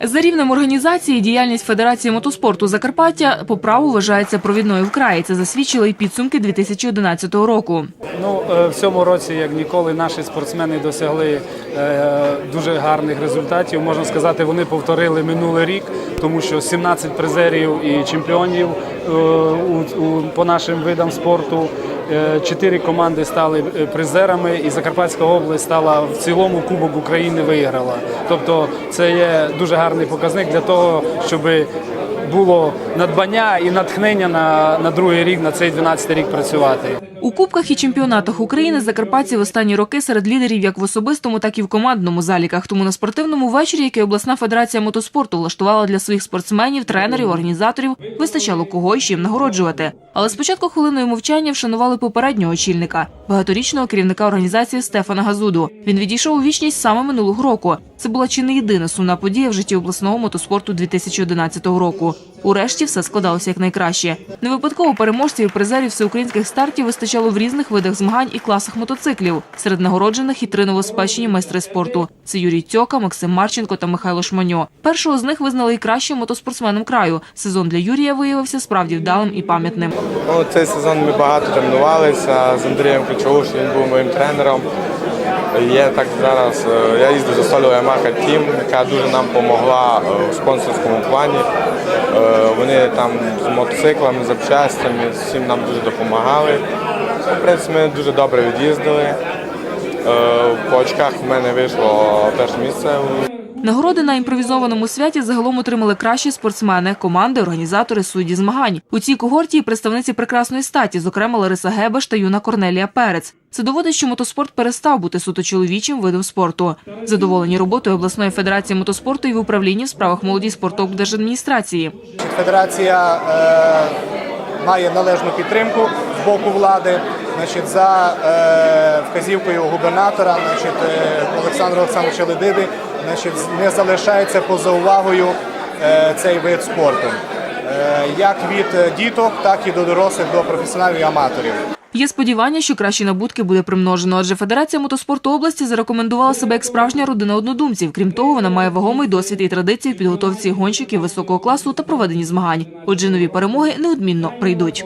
За рівнем організації діяльність Федерації мотоспорту Закарпаття по праву вважається провідною в краї. Це засвідчили і підсумки 2011 року. Ну, е, в цьому році, як ніколи, наші спортсмени досягли е, дуже гарних результатів. Можна сказати, вони повторили минулий рік, тому що 17 призерів і чемпіонів е, по нашим видам спорту. Чотири команди стали призерами, і Закарпатська область стала в цілому Кубок України виграла. Тобто, це є дуже гарний показник для того, щоб було надбання і натхнення на, на другий рік, на цей 12 рік працювати. У кубках і чемпіонатах України закарпатці в останні роки серед лідерів як в особистому, так і в командному заліках. Тому на спортивному вечорі, який обласна федерація мотоспорту влаштувала для своїх спортсменів, тренерів, організаторів, вистачало кого і чим нагороджувати. Але спочатку хвилиною мовчання вшанували попереднього очільника, багаторічного керівника організації Стефана Газуду. Він відійшов у вічність саме минулого року. Це була чи не єдина сумна подія в житті обласного мотоспорту 2011 року. Урешті все складалося як найкраще. Не випадково переможців і призерів всеукраїнських стартів вистачало в різних видах змагань і класах мотоциклів. Серед нагороджених і три новоспечені майстри спорту. Це Юрій Тьока, Максим Марченко та Михайло Шманьо. Першого з них визнали і кращим мотоспортсменом краю. Сезон для Юрія виявився справді вдалим і пам'ятним. Ну, цей сезон ми багато тренувалися з Андрієм Ключовуш, він був моїм тренером. Є так зараз. е, Я їздив за Солю Ямаха Тім, яка дуже нам допомогла е, в спонсорському плані. Е, Вони там з мотоциклами, з запчастями, всім нам дуже допомагали. В принципі, ми дуже добре від'їздили. Е, По очках в мене вийшло перше місце. Нагороди на імпровізованому святі загалом отримали кращі спортсмени, команди, організатори, судді змагань. У цій когорті представниці прекрасної статі, зокрема Лариса Гебеш та юна Корнелія Перець. Це доводить, що мотоспорт перестав бути суто чоловічим видом спорту. Задоволені роботою обласної федерації мотоспорту і в управлінні в справах молоді спорту держадміністрації. Федерація е, має належну підтримку з боку влади. Значить, за е, вказівкою губернатора, значить, е, Олександра Олександровича Ледиди, значить, не залишається поза увагою е, цей вид спорту. Е, як від діток, так і до дорослих, до професіоналів і аматорів. Є сподівання, що кращі набутки буде примножено, адже Федерація мотоспорту області зарекомендувала себе як справжня родина однодумців. Крім того, вона має вагомий досвід і традиції в підготовці гонщиків високого класу та проведенні змагань. Отже, нові перемоги неодмінно прийдуть.